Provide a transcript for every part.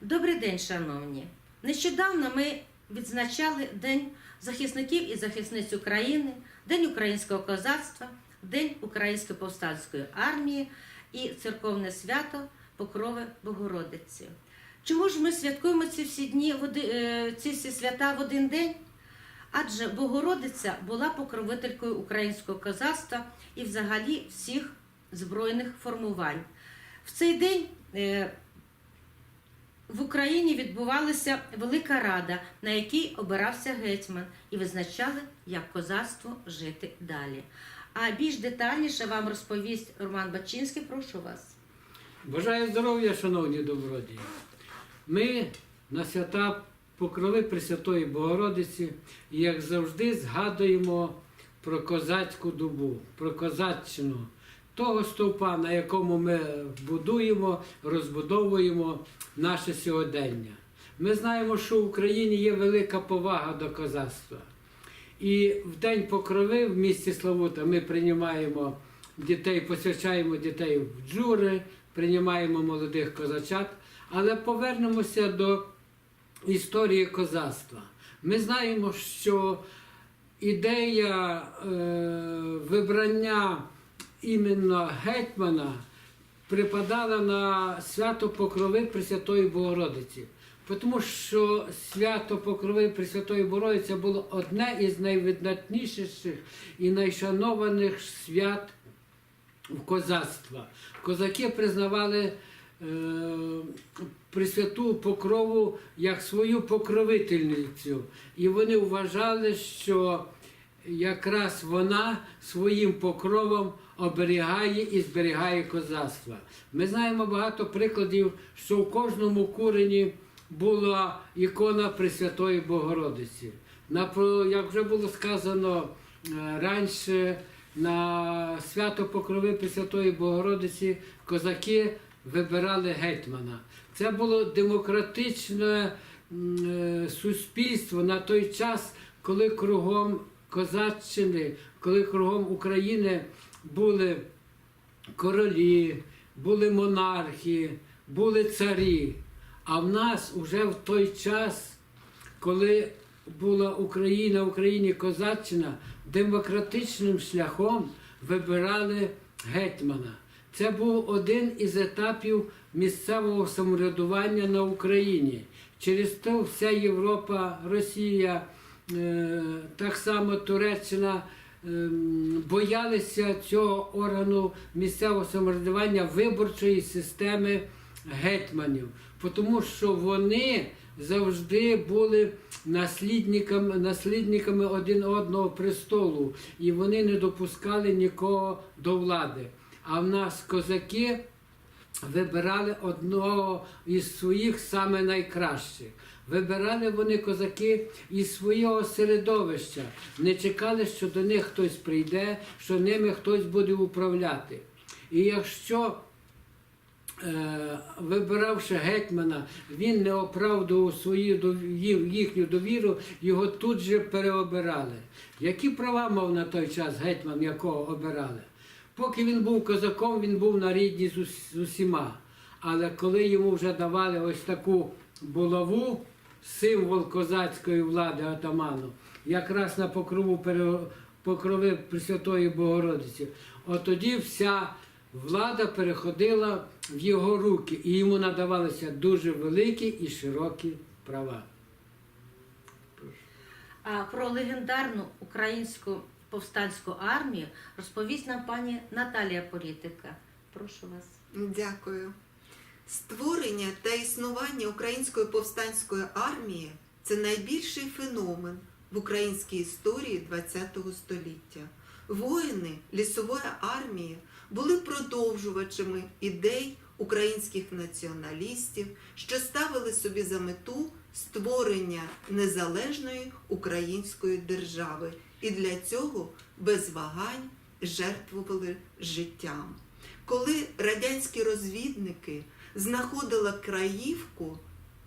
Добрий день, шановні! Нещодавно ми відзначали День захисників і захисниць України, День українського козацтва, День Української повстанської армії і церковне свято Покрови Богородиці. Чому ж ми святкуємо ці всі дні е, ці всі свята в один день? Адже Богородиця була покровителькою українського козацтва і взагалі всіх збройних формувань. В цей день е, в Україні відбувалася велика рада, на якій обирався гетьман, і визначали, як козацтво жити далі. А більш детальніше вам розповість Роман Бачинський. Прошу вас. Бажаю здоров'я, шановні добродії. Ми на свята Покрови Пресвятої Богородиці, і, як завжди, згадуємо про козацьку добу, про козаччину, того стовпа, на якому ми будуємо, розбудовуємо наше сьогодення. Ми знаємо, що в Україні є велика повага до козацтва. І в День Покрови в місті Славута ми приймаємо дітей, посвячаємо дітей в джури, приймаємо молодих козачат. Але повернемося до історії козацтва. Ми знаємо, що ідея е, вибрання іменно гетьмана припадала на свято Покрови Пресвятої Богородиці. Тому що свято Покрови Пресвятої Богородиці було одне із найвидатніших і найшанованих свят козацтва. Козаки признавали е, Пресвяту Покрову як свою покровительницю. І вони вважали, що якраз вона своїм покровом оберігає і зберігає козацтво. Ми знаємо багато прикладів, що в кожному курені була ікона Пресвятої Богородиці. Як вже було сказано е, раніше, на свято Покрови Пресвятої Богородиці козаки вибирали гетьмана. Це було демократичне е, суспільство на той час, коли кругом Козаччини, коли кругом України були королі, були монархи, були царі. А в нас уже в той час, коли була Україна, в Україні Козаччина, демократичним шляхом вибирали гетьмана. Це був один із етапів місцевого самоврядування на Україні. Через то вся Європа, Росія, так само Туреччина ем, боялися цього органу місцевого самоврядування виборчої системи гетьманів, тому що вони завжди були наслідниками, наслідниками один одного престолу, і вони не допускали нікого до влади. А в нас козаки вибирали одного із своїх саме найкращих. Вибирали вони козаки із свого середовища, не чекали, що до них хтось прийде, що ними хтось буде управляти. І якщо е, вибиравши гетьмана, він не оправдував свою дові- їхню довіру, його тут же переобирали. Які права мав на той час гетьман, якого обирали? Поки він був козаком, він був на рідні з усіма. Але коли йому вже давали ось таку булаву, символ козацької влади атаману, якраз на покрову покрови Пресвятої Богородиці, от тоді вся влада переходила в його руки, і йому надавалися дуже великі і широкі права. А про легендарну українську повстанську армію розповість нам пані Наталія Політика. Прошу вас. Дякую. Створення та існування Української повстанської армії це найбільший феномен в українській історії ХХ століття. Воїни лісової армії були продовжувачами ідей українських націоналістів, що ставили собі за мету створення незалежної української держави, і для цього без вагань жертвували життям. Коли радянські розвідники знаходили краївку,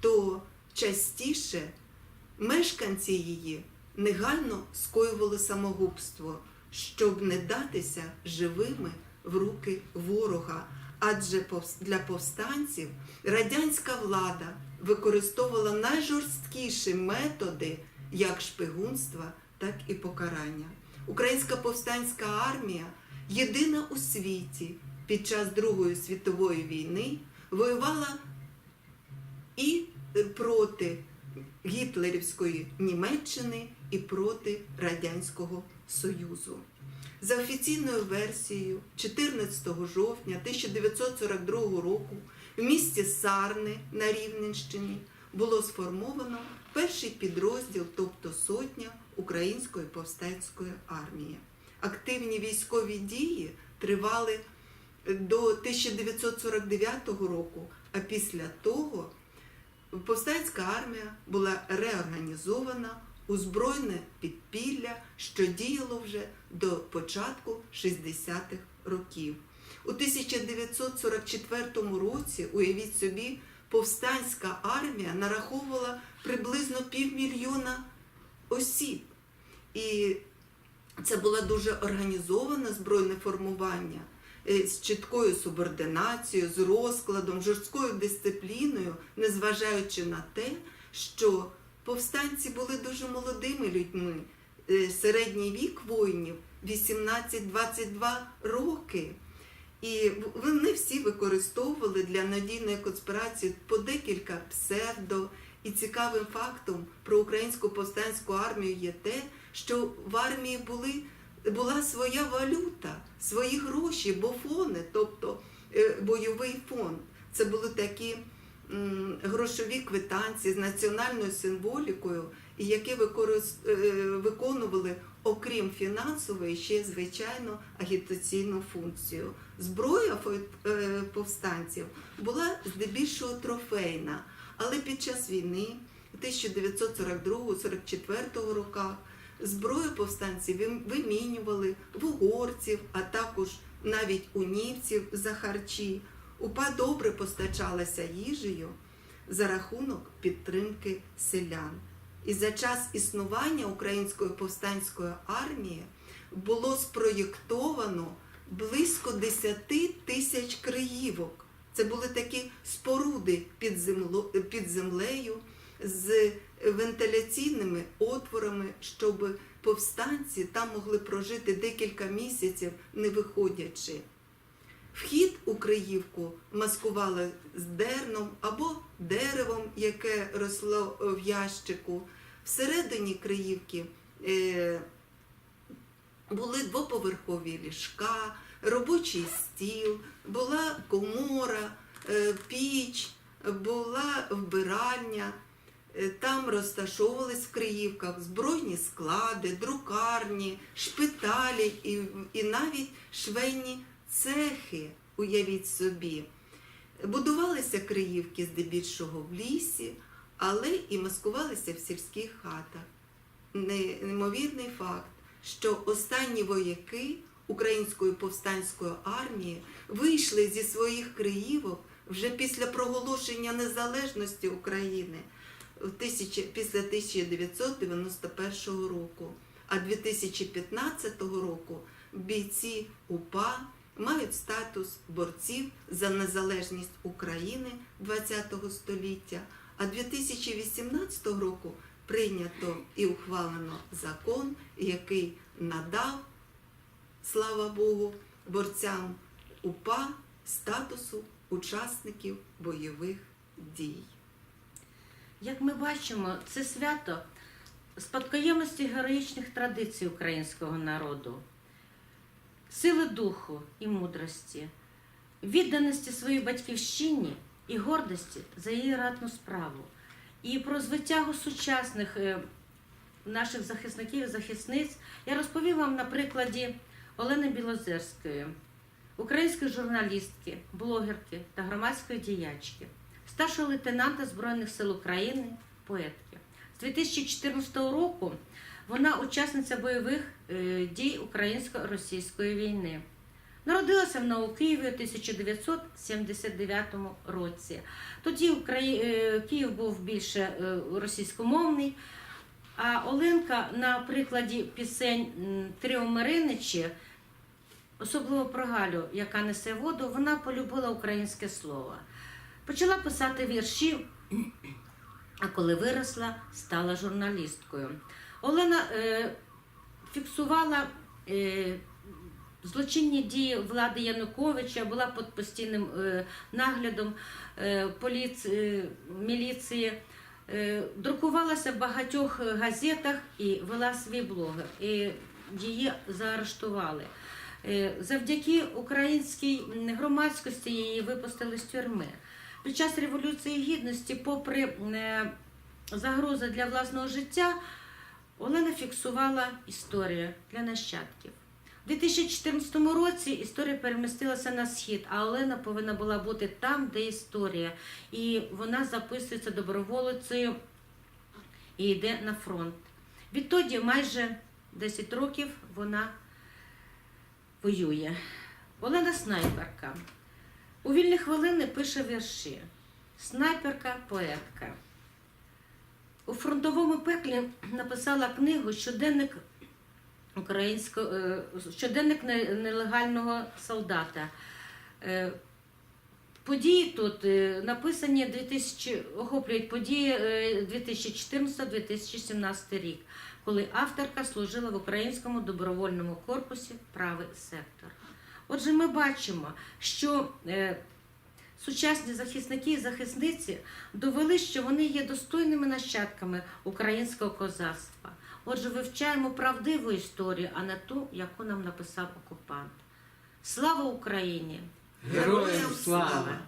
то частіше мешканці її негайно скоювали самогубство, щоб не датися живими в руки ворога. адже для повстанців радянська влада використовувала найжорсткіші методи як шпигунства, так і покарання. Українська повстанська армія єдина у світі під час Другої світової війни воювала і проти гітлерівської Німеччини і проти Радянського Союзу. За офіційною версією, 14 жовтня 1942 року в місті Сарни на Рівненщині було сформовано перший підрозділ, тобто сотня Української повстанської армії. Активні військові дії тривали до 1949 року, а після того повстанська армія була реорганізована у збройне підпілля, що діяло вже до початку 60-х років. У 1944 році, уявіть собі, повстанська армія нараховувала приблизно півмільйона осіб. І це було дуже організоване збройне формування з чіткою субординацією, з розкладом, жорсткою дисципліною, незважаючи на те, що повстанці були дуже молодими людьми. Е, Середній вік воїнів 18-22 роки. І вони всі використовували для надійної конспірації по декілька псевдо. І цікавим фактом про українську повстанську армію є те, що в армії були, була своя валюта, свої гроші, бофони, тобто е, бойовий фонд. Це були такі грошові квитанції з національною символікою, які е, виконували, окрім фінансової, ще звичайно агітаційну функцію. Зброя е, повстанців була здебільшого трофейна, але під час війни 1942-44 роках зброю повстанців вимінювали в угорців, а також навіть у німців за харчі. УПА добре постачалася їжею за рахунок підтримки селян. І за час існування Української повстанської армії було спроєктовано близько 10 тисяч криївок. Це були такі споруди під, земло, під землею з вентиляційними отворами, щоб повстанці там могли прожити декілька місяців, не виходячи. Вхід у Криївку маскували з дерном або деревом, яке росло в ящику. Всередині Криївки е, були двоповерхові ліжка, робочий стіл, була комора, е, піч, була вбиральня. Е, Там розташовувались в Криївках збройні склади, друкарні, шпиталі і, і навіть швейні цехи, уявіть собі. Будувалися Криївки здебільшого в лісі, але і маскувалися в сільських хатах. Неймовірний факт, що останні вояки Української повстанської армії вийшли зі своїх Криївок вже після проголошення незалежності України після 1991 року. А 2015 року бійці УПА мають статус борців за незалежність України ХХ століття. А 2018 року прийнято і ухвалено закон, який надав, слава Богу, борцям УПА статусу учасників бойових дій. Як ми бачимо, це свято спадкоємності героїчних традицій українського народу, сили духу і мудрості, відданості своїй батьківщині і гордості за її ратну справу, і про звитягу сучасних е, наших захисників і захисниць я розповім вам на прикладі Олени Білозерської, української журналістки, блогерки та громадської діячки старшого лейтенанта Збройних сил України, поетки. З 2014 року вона учасниця бойових е, дій українсько-російської війни. Народилася вона у у 1979 році. Тоді е, Київ був більше е, російськомовний. А Оленка на прикладі пісень м, Тріо Мариничі особливо про Галю, яка несе воду, вона полюбила українське слово. Почала писати вірші, а коли виросла, стала журналісткою. Олена е, фіксувала е, злочинні дії влади Януковича, була під постійним е, наглядом е, поліці, е, міліції. Е, Друкувалася в багатьох газетах і вела свій блог. І її заарештували. Е, Завдяки українській громадськості її випустили з тюрми. Під час Революції Гідності, попри е, загрози для власного життя, Олена фіксувала історію для нащадків. У 2014 році історія перемістилася на схід, а Олена повинна була бути там, де історія. І вона записується доброволицею і йде на фронт. Відтоді майже 10 років вона воює. Олена снайперка. У вільні хвилини пише вірші. Снайперка, поетка. У фронтовому пеклі написала книгу Щоденник українського е, щоденник нелегального солдата. Е, Події тут е, написані 2000, охоплюють події е, 2014-2017 рік, коли авторка служила в українському добровольному корпусі правий сектор. Отже, ми бачимо, що е, сучасні захисники і захисниці довели, що вони є достойними нащадками українського козацтва. Отже, вивчаємо правдиву історію, а не ту, яку нам написав окупант. Слава Україні! Героям слава!